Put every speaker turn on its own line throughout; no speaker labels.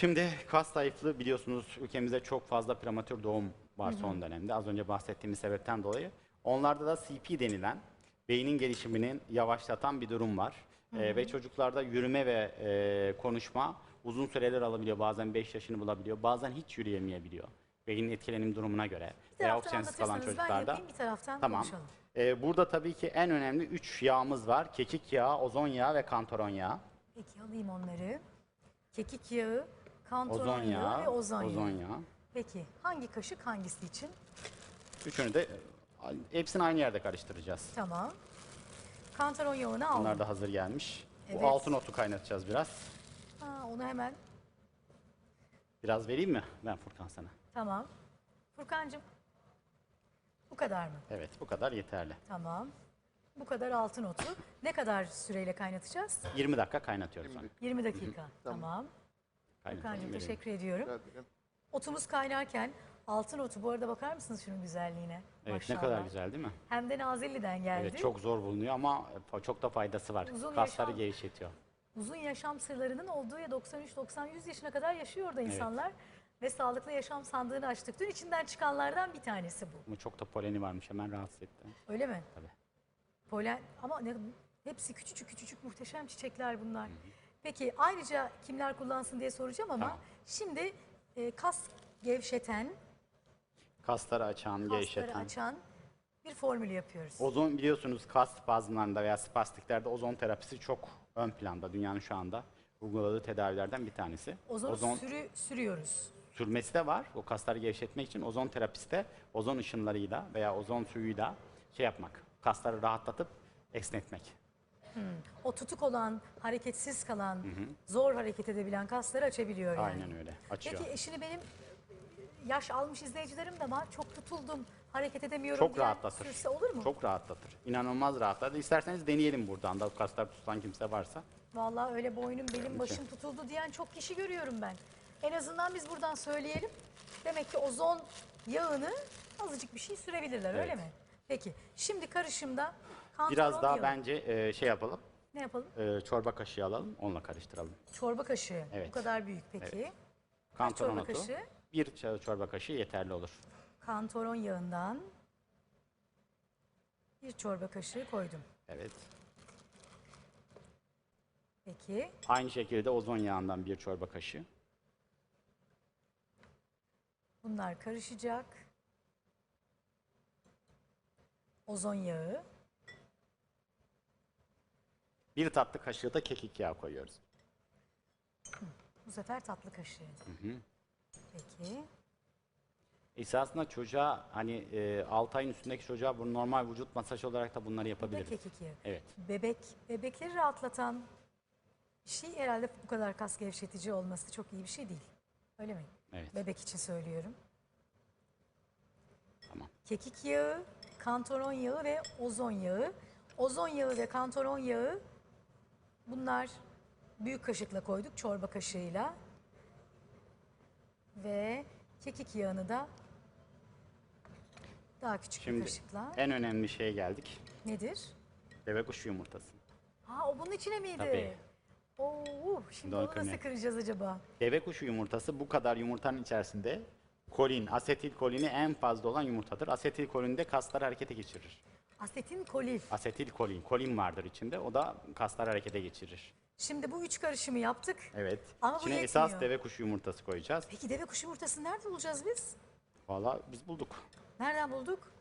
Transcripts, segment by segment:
Şimdi kas zayıflığı biliyorsunuz ülkemizde çok fazla prematür doğum var son dönemde. Az önce bahsettiğimiz sebepten dolayı. Onlarda da CP denilen beynin gelişimini yavaşlatan bir durum var. Ee, ve çocuklarda yürüme ve e, konuşma uzun süreler alabiliyor. Bazen 5 yaşını bulabiliyor. Bazen hiç yürüyemeyebiliyor. Beynin etkilenim durumuna göre.
Bir
Veya
taraftan
oksijensiz kalan
anlatırsanız ben
çocuklarda.
yapayım bir taraftan
Tamam.
konuşalım.
Ee, burada tabii ki en önemli 3 yağımız var. Kekik yağı, ozon yağı ve kantaron yağı.
Peki alayım onları. Kekik yağı, kantaron
Ozon
yağı,
yağı,
ve ozon,
ozon
yağı.
yağı.
Peki hangi kaşık hangisi için?
Üçünü de hepsini aynı yerde karıştıracağız.
Tamam. Kantaron yağını aldım.
Bunlar da hazır gelmiş.
Evet.
Bu altın otu kaynatacağız biraz.
Ha, onu hemen
Biraz vereyim mi ben Furkan sana?
tamam. Furkancığım bu kadar mı?
Evet bu kadar yeterli.
Tamam. Bu kadar altın otu. Ne kadar süreyle kaynatacağız?
20 dakika kaynatıyoruz onu.
20 dakika. Tamam.
Kaynatalım, Verelim.
teşekkür ediyorum. Otumuz kaynarken altın otu bu arada bakar mısınız şunun güzelliğine?
Evet
Maşallah.
ne kadar güzel değil mi?
Hem de Nazilli'den geldi.
Evet çok zor bulunuyor ama çok da faydası var.
Uzun
Kasları
yaşam.
gevşetiyor.
Uzun yaşam sırlarının olduğu ya 93-90-100 yaşına kadar yaşıyor orada insanlar. Ve sağlıklı yaşam sandığını açtık. Dün içinden çıkanlardan bir tanesi bu.
Ama çok da poleni varmış hemen rahatsız etti.
Öyle mi?
Tabii.
Polen ama ne, hepsi küçücük küçücük muhteşem çiçekler bunlar. Peki ayrıca kimler kullansın diye soracağım ama
Tamam.
şimdi e, kas gevşeten,
Kasları açan,
kasları
gevşeten.
açan bir formül yapıyoruz.
Ozon biliyorsunuz kas spazmlarında veya spastiklerde ozon terapisi çok ön planda. Dünyanın şu anda uyguladığı tedavilerden bir tanesi. Ozon
sürü, sürüyoruz.
sürmesi de var. O kasları gevşetmek için ozon terapisi de ozon ışınlarıyla veya ozon suyuyla şey yapmak. Kasları rahatlatıp esnetmek.
O tutuk olan, hareketsiz kalan, zor hareket edebilen kasları açabiliyor yani.
Aynen öyle. Açıyor.
Peki eşini benim yaş almış izleyicilerim de var. Çok tutuldum, hareket edemiyorum
Çok rahatlatır.
sürse olur mu?
Çok rahatlatır. İnanılmaz rahatlatır. İsterseniz deneyelim buradan da kaslar tutan kimse varsa.
Vallahi öyle boynum, belim, başım tutuldu diyen çok kişi görüyorum ben. En azından biz buradan söyleyelim. Demek ki ozon yağını azıcık bir şey sürebilirler öyle
Evet.
mi? Peki şimdi karışımda kantaron
Biraz daha bence e, şey yapalım.
Ne yapalım?
e, çorba kaşığı alalım. Onunla karıştıralım.
Çorba kaşığı.
Evet.
Bu kadar büyük peki.
Kantaron
çorba
otu.
kaşığı?
Bir çay- çorba kaşığı yeterli olur.
Kantaron yağından bir çorba kaşığı koydum.
Evet.
Peki
Aynı şekilde ozon yağından bir çorba kaşığı.
bunlar karışacak. Ozon yağı.
Bir tatlı kaşığı da kekik yağı koyuyoruz.
Bu sefer tatlı kaşığı. Peki.
Esasında çocuğa hani e, 6 ayın üstündeki çocuğa bu normal vücut masaj olarak da bunları yapabiliriz.
kekik yağı.
Evet.
Bebek, bebekleri rahatlatan şey herhalde bu kadar kas gevşetici olması çok iyi bir şey değil. Öyle mi?
Evet.
Bebek için söylüyorum.
Tamam.
Kekik yağı, kantaron yağı ve ozon yağı. Ozon yağı ve kantaron yağı bunlar büyük kaşıkla koyduk çorba kaşığıyla. Ve kekik yağını da daha küçük bir
Şimdi
kaşıkla.
en önemli şeye geldik.
Nedir?
Deve kuşu yumurtası.
Ha o bunun içine miydi?
Tabii.
Oo, şimdi
onu
onu nasıl kıracağız acaba?
Deve kuşu yumurtası bu kadar yumurtanın içerisinde kolin, asetil kolini en fazla olan yumurtadır. Asetil kolin de kasları harekete geçirir.
Asetin kolil.
Asetil kolin, kolin vardır içinde. O da kasları harekete geçirir.
Şimdi bu üç karışımı yaptık.
Evet.
Ama bu
İçine
yetmiyor.
esas deve kuşu yumurtası koyacağız.
Peki deve kuşu yumurtasını nerede bulacağız biz?
Valla biz bulduk.
Nereden bulduk?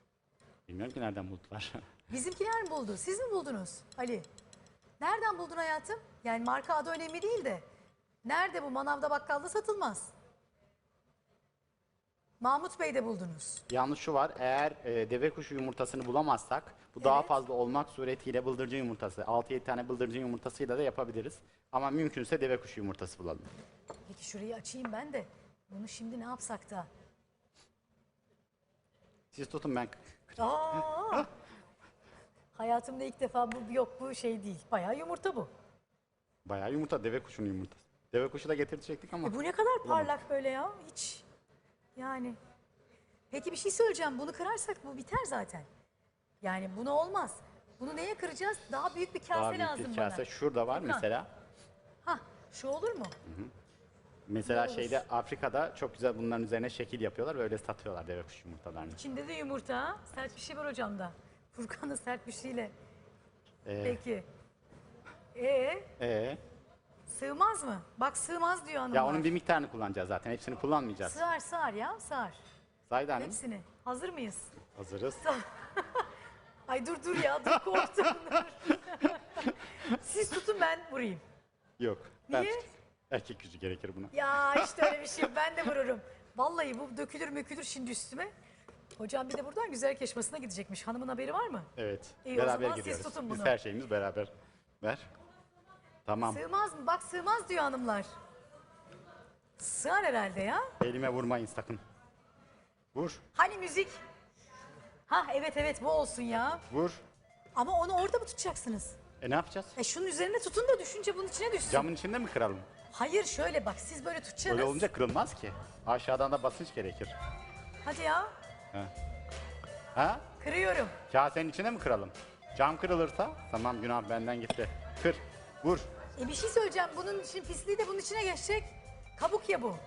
Bilmiyorum ki nereden buldular.
Bizimkiler mi buldu? Siz mi buldunuz Ali? Nereden buldun hayatım? Yani marka adı önemli değil de. Nerede bu manavda bakkalda satılmaz. Mahmut Bey'de buldunuz.
Yalnız şu var, eğer e, deve kuşu yumurtasını bulamazsak, bu daha
Evet.
fazla olmak suretiyle bıldırcın yumurtası, 6-7 tane bıldırcın yumurtasıyla da yapabiliriz. Ama mümkünse deve kuşu yumurtası bulalım.
Peki şurayı açayım ben de. Bunu şimdi ne yapsak da?
Siz tutun ben.
Aa! Hayatımda ilk defa bu yok bu şey değil. Bayağı yumurta bu.
Bayağı yumurta, deve kuşunun yumurtası. Deve kuşu da getirecektik ama.
E bu ne kadar parlak böyle ya. Hiç. Yani. Peki bir şey söyleyeceğim. Bunu kırarsak bu biter zaten. Yani bunu olmaz. Bunu neye kıracağız? Daha büyük bir kase
Daha büyük
lazım
bir kase
bana.
şurada var
Furkan.
mesela.
Hah, şu olur mu?
Mesela
olur.
şeyde Afrika'da çok güzel bunların üzerine şekil yapıyorlar ve öyle satıyorlar deve kuşu yumurtalarını.
İçinde de yumurta. ha? Sert bir şey var hocamda. Furkan da sert bir şeyle.
Ee,
Peki. Ee,
ee?
Sığmaz mı? Bak sığmaz diyor hanımlar.
Ya onun bir miktarını kullanacağız zaten. Hepsini kullanmayacağız.
Sığar sığar ya sığar.
Zahide Hanım
Hepsini. Hazır mıyız?
hazırız.
Ay dur dur ya dur korktum dur. Siz tutun ben vurayım.
Yok. Ben
Niye?
tutayım. Erkek gücü gerekir buna.
Ya işte öyle bir şey ben de vururum. Vallahi bu dökülür mükülür şimdi üstüme. Hocam bir de buradan güzel keşmasına gidecekmiş. Hanımın haberi var mı?
Evet.
İyi, o
beraber
zaman siz
gidiyoruz.
tutun
Biz
bunu.
her şeyimiz beraber. Ver. Tamam.
Sığmaz mı? Bak sığmaz diyor hanımlar. Sığar herhalde ya.
Elime vurmayın sakın. Vur.
Hani müzik? Ha evet evet bu olsun ya.
Vur.
Ama onu orada mı tutacaksınız?
E ne yapacağız?
E şunun üzerine tutun da düşünce bunun içine düşsün.
Camın içinde mi kıralım?
Hayır şöyle bak siz böyle tutacaksınız.
Öyle olunca kırılmaz ki. Aşağıdan da basınç gerekir.
Hadi ya
Ha?
kırıyorum.
Kasenin içine mi kıralım? Cam kırılırsa tamam günah benden gitti. Kır. Vur.
E bir şey söyleyeceğim bunun için pisliği de bunun içine geçecek. Kabuk ya bu.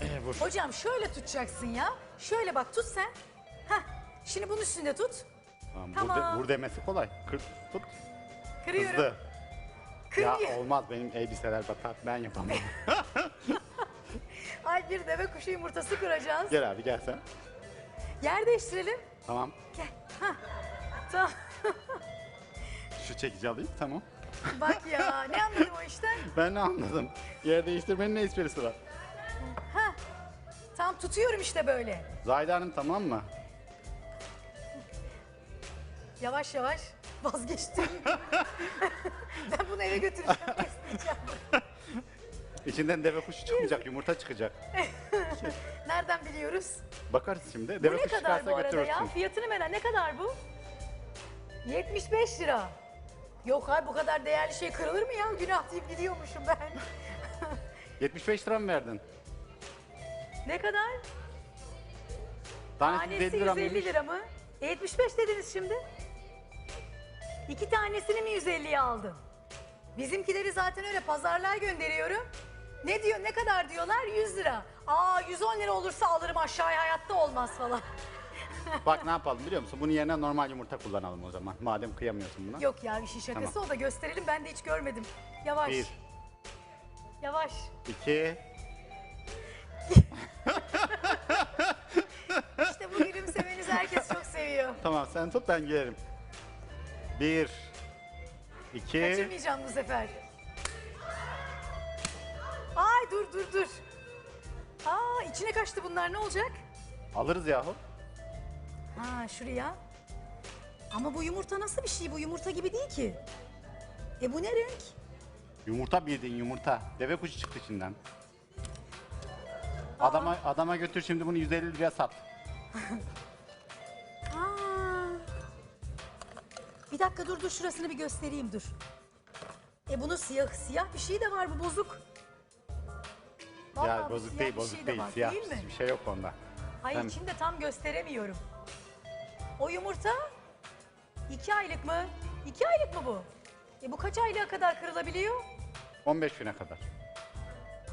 E, vur.
Hocam şöyle tutacaksın ya. Şöyle bak tut sen. Hah. Şimdi bunun üstünde tut.
Tamam. Vur,
Tamam.
de- vur demesi kolay. Kır. Tut.
Kırıyorum.
Hızlı.
Kırıyor.
Ya olmaz benim elbiseler batar. Ben yapamam.
Ay bir deve kuşu yumurtası kıracağız.
gel abi gel sen.
Yer değiştirelim.
Tamam.
Gel. Hah. Tamam.
Şu çekici alayım tamam.
Bak ya ne anladım o işten?
Ben ne anladım? Yer değiştirmenin ne esprisi var?
Hah. Tamam tutuyorum işte böyle.
Zahide Hanım tamam mı?
Yavaş yavaş vazgeçtim. ben bunu eve götüreceğim. besleyeceğim.
İçinden deve kuşu çıkmayacak, yumurta çıkacak.
Nereden biliyoruz?
Bakarız şimdi.
Bu
Deve
ne
kuşu
kadar
çıkarsa
bu arada ya?
götürürsün.
Fiyatını merak ne kadar bu? 75 lira. Yok ay bu kadar değerli şey kırılır mı ya? Günah deyip gidiyormuşum ben.
75 lira mı verdin?
ne kadar?
Tanesi
Tanesi
150 lira
150
mıymış?
lira mı? E, 75 dediniz şimdi. İki tanesini mi 150'ye aldın? Bizimkileri zaten öyle pazarlığa gönderiyorum. Ne diyor ne kadar diyorlar 100 lira. Aa 110 lira olursa alırım aşağıya hayatta olmaz falan.
Bak ne yapalım biliyor musun? Bunun yerine normal yumurta kullanalım o zaman. Madem kıyamıyorsun buna.
Yok ya işin şakası
Tamam.
o da gösterelim ben de hiç görmedim. Yavaş.
Bir,
Yavaş.
iki,
İşte bu gülümsemenizi herkes çok seviyor.
tamam sen tut ben gelirim. Bir, iki,
Kaçırmayacağım bu sefer. Ay dur dur dur. Aa içine kaçtı bunlar ne olacak?
alırız yahu.
Ha şuraya. Ama bu yumurta nasıl bir şey? Bu yumurta gibi değil ki. E bu ne renk?
Yumurta bildiğin yumurta. Deve kuşu çıktı içinden. Adama adama götür şimdi bunu 150 liraya sat.
Aa. Bir dakika dur dur şurasını bir göstereyim dur. E bunun siyah siyah bir şey de var bu bozuk. Vallahi
ya
bu
bozuk
siyah
değil,
bir
bozuk
şey de
değil.
var,
Siyah
değil mi?
bir şey yok onda.
Hayır
Sen-
içinde tam gösteremiyorum. O yumurta iki aylık mı? İki aylık mı bu? E bu kaç aylığa kadar kırılabiliyor?
15 güne kadar.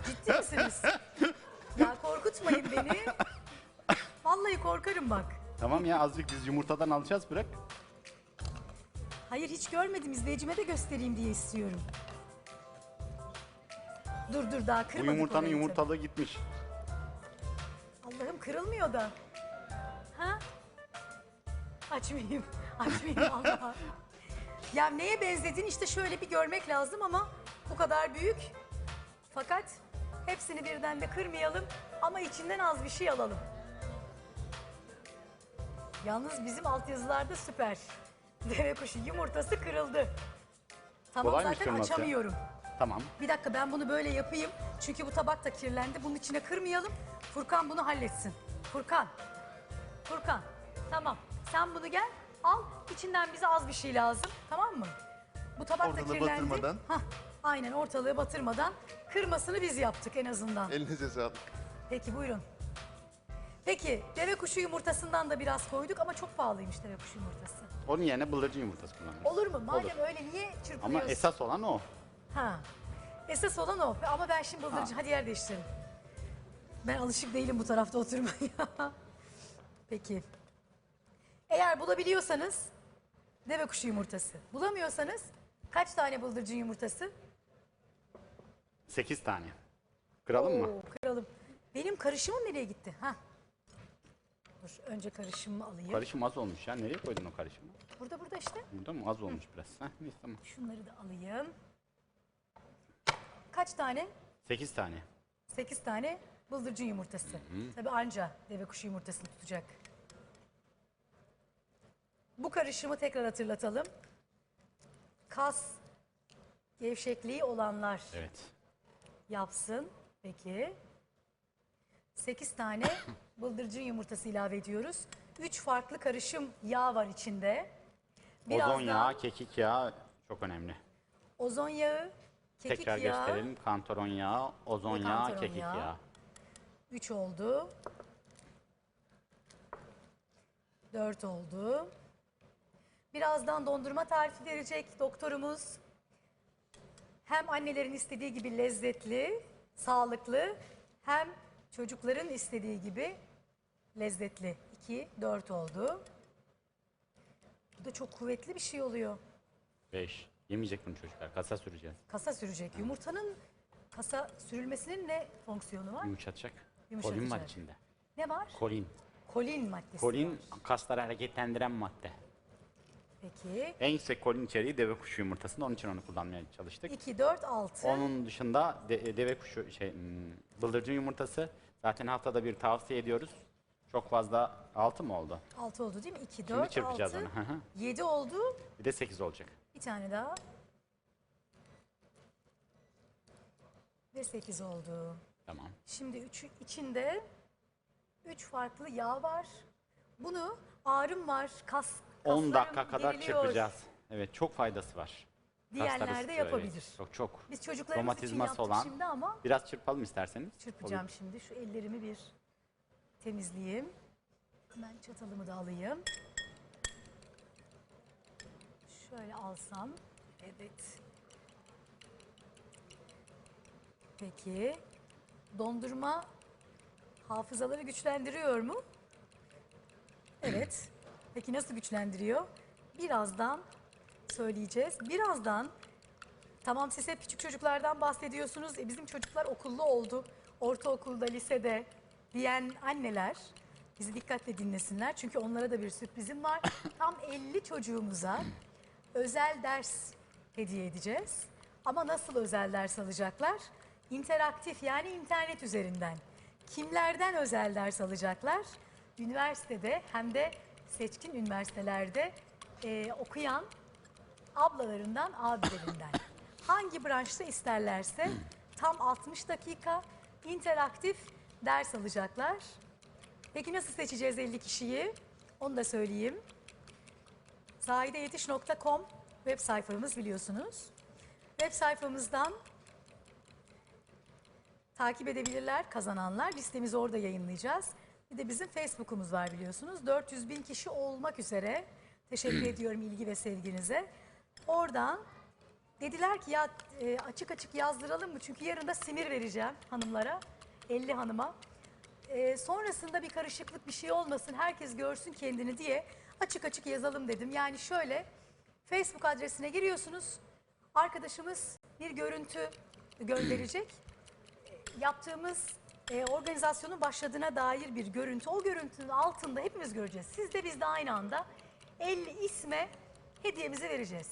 Ciddi misiniz? ya korkutmayın beni. Vallahi korkarım bak.
Tamam ya azıcık biz yumurtadan alacağız bırak.
Hayır hiç görmedim izleyicime de göstereyim diye istiyorum. Dur dur daha
Bu
kırmadık
yumurtanın
orayı.
yumurtalığı gitmiş.
Allah'ım kırılmıyor da. Açmayayım. Açmayayım Allah. Ya neye benzediğini işte şöyle bir görmek lazım ama bu kadar büyük. Fakat hepsini birden de kırmayalım ama içinden az bir şey alalım. Yalnız bizim altyazılarda süper. Deve kuşu yumurtası kırıldı. Tamam
Kolaymış
zaten
kırması.
açamıyorum.
Tamam.
Bir dakika ben bunu böyle yapayım. Çünkü bu tabak da kirlendi. Bunun içine kırmayalım. Furkan bunu halletsin. Furkan. Furkan. Tamam. Sen bunu gel. Al. İçinden bize az bir şey lazım. Tamam mı? Bu tabak da
Ortalığı
kirlendi.
batırmadan.
Hah, aynen ortalığı batırmadan. Kırmasını biz yaptık en azından.
Elinize sağlık.
Peki buyurun. Peki deve kuşu yumurtasından da biraz koyduk ama çok pahalıymış deve kuşu yumurtası.
Onun yerine bıldırcın yumurtası kullanırız.
Olur mu? Madem
Olur.
öyle niye çırpıyorsun?
Ama esas olan o.
Ha. Esas olan o. Ama ben şimdi bıldırcın. Hadi yer değiştirelim. Ben alışık değilim bu tarafta oturmaya. Peki. Eğer bulabiliyorsanız deve kuşu yumurtası. Bulamıyorsanız kaç tane bıldırcın yumurtası?
8 tane. Kıralım mı?
Oo, kıralım. Benim karışımım nereye gitti? Ha. Dur önce karışımımı alayım.
Karışım az olmuş ya. Nereye koydun o karışımı?
burada burada işte.
Burada mı? Az olmuş biraz. Heh, neyse tamam.
Şunları da alayım. Kaç tane?
8 tane.
8 tane bıldırcın yumurtası. Tabii anca deve kuşu yumurtasını tutacak. Bu karışımı tekrar hatırlatalım. Kas gevşekliği olanlar
Evet.
yapsın. Peki. 8 tane bıldırcın yumurtası ilave ediyoruz. 3 farklı karışım yağ var içinde.
Ozon
Birazdan
yağı, kekik yağı çok önemli.
ozon yağı, kekik
Tekrar
yağı.
gösterelim. Kantaron yağı, ozon
Ve
yağı,
kantaron
kekik
yağı.
yağı.
3 oldu. 4 oldu. Birazdan dondurma tarifi verecek doktorumuz. Hem annelerin istediği gibi lezzetli, sağlıklı hem çocukların istediği gibi lezzetli. 2, 4 oldu. Bu da çok kuvvetli bir şey oluyor.
5. Yemeyecek bunu çocuklar. Kasa süreceğiz.
Kasa sürecek. Yumurtanın kasa sürülmesinin ne fonksiyonu var?
Yumuşatacak. Kolin var içinde.
Ne var?
Kolin.
Kolin maddesi
Kolin kasları hareketlendiren madde.
Peki.
En yüksek kolin içeriği deve kuşu yumurtasında. Onun için onu kullanmaya çalıştık.
2, 4, 6.
Onun dışında de- deve kuşu şey hmm, bıldırcın yumurtası zaten haftada bir tavsiye ediyoruz. Çok fazla 6 mı oldu?
6 oldu değil mi? 2,
Şimdi
4,
çırpacağız
6.
onu. Hı hı.
7 oldu.
Bir de 8 olacak.
Bir tane daha. Ve 8 oldu.
Tamam.
Şimdi üç, içinde 3 farklı yağ var. Bunu ağrım var, kas
10
kaslarım
dakika kadar
geriliyor
çırpacağız. Evet çok faydası var.
Diyenler de yapabilir.
evet. Çok çok.
Biz çocuklarımız için
Romatizması
yaptık
olan-
şimdi ama
Biraz çırpalım isterseniz.
çırpacağım şimdi. Şu ellerimi bir temizleyeyim. Hemen çatalımı da alayım. Şöyle alsam. Evet. Peki. Dondurma hafızaları güçlendiriyor mu? Evet. Peki nasıl güçlendiriyor? Birazdan söyleyeceğiz. Birazdan Tamam siz hep küçük çocuklardan bahsediyorsunuz. E, bizim çocuklar okullu oldu. Ortaokulda, lisede diyen anneler bizi dikkatle dinlesinler. Çünkü onlara da bir sürprizim var. Tam 50 çocuğumuza özel ders hediye edeceğiz. Ama nasıl özel ders alacaklar? İnteraktif yani internet üzerinden. Kimlerden özel ders alacaklar? Üniversitede hem de seçkin üniversitelerde e, okuyan ablalarından, abilerinden. Hangi branşta isterlerse tam 60 dakika interaktif ders alacaklar. Peki nasıl seçeceğiz 50 kişiyi? Onu da söyleyeyim. Zahideyetiş.com web sayfamız biliyorsunuz. Web sayfamızdan takip edebilirler kazananlar. Listemizi orada yayınlayacağız. Bir de bizim Facebook'umuz var biliyorsunuz. 400 bin kişi olmak üzere. Teşekkür ediyorum ilgi ve sevginize. Oradan dediler ki ya e, açık açık yazdıralım mı? Çünkü yarın da simir vereceğim hanımlara. 50 hanıma. E, sonrasında bir karışıklık bir şey olmasın. Herkes görsün kendini diye açık açık yazalım dedim. Yani şöyle Facebook adresine giriyorsunuz. Arkadaşımız bir görüntü gönderecek yaptığımız e, organizasyonun başladığına dair bir görüntü. O görüntünün altında hepimiz göreceğiz. Siz de biz de aynı anda 50 isme hediyemizi vereceğiz.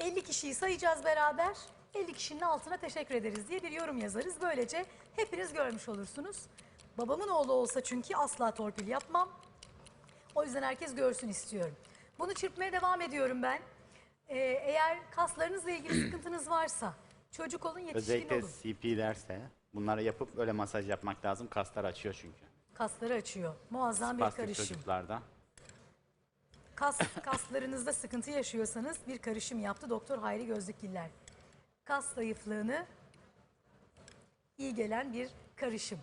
50 kişiyi sayacağız beraber. 50 kişinin altına teşekkür ederiz diye bir yorum yazarız. Böylece hepiniz görmüş olursunuz. Babamın oğlu olsa çünkü asla torpil yapmam. O yüzden herkes görsün istiyorum. Bunu çırpmaya devam ediyorum ben. Ee, eğer kaslarınızla ilgili sıkıntınız varsa çocuk olun yetişkin
Özellikle
olun.
CP derse bunları yapıp öyle masaj yapmak lazım. Kaslar açıyor çünkü.
Kasları açıyor. Muazzam bir
Spastik
karışım.
çocuklarda.
Kas kaslarınızda sıkıntı yaşıyorsanız bir karışım yaptı Doktor Hayri Gözlükgiller. Kas zayıflığını iyi gelen bir karışım.